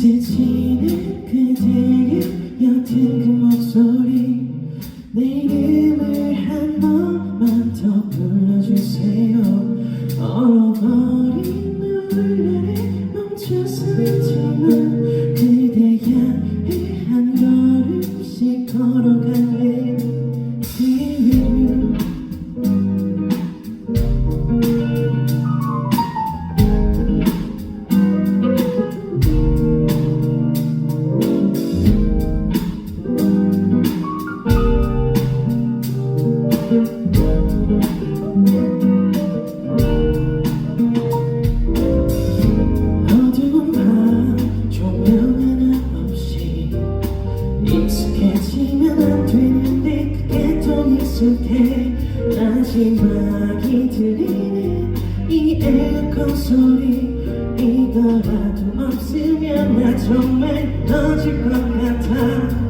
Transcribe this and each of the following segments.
스치는 그대의 옅은 그 목소리. 내 이름을 한 번만 더 불러주세요. 얼어버린 눈물 아래 멈춰서지만 그대 향해 한 걸음씩 걸어 익숙해 마지막이 들리는 이 에어컨 소리 이거라도 없으면 나 정말 터질 것 같아.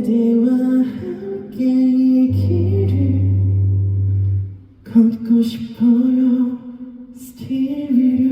그대와 함께 이 길을 걷고 싶어요. Still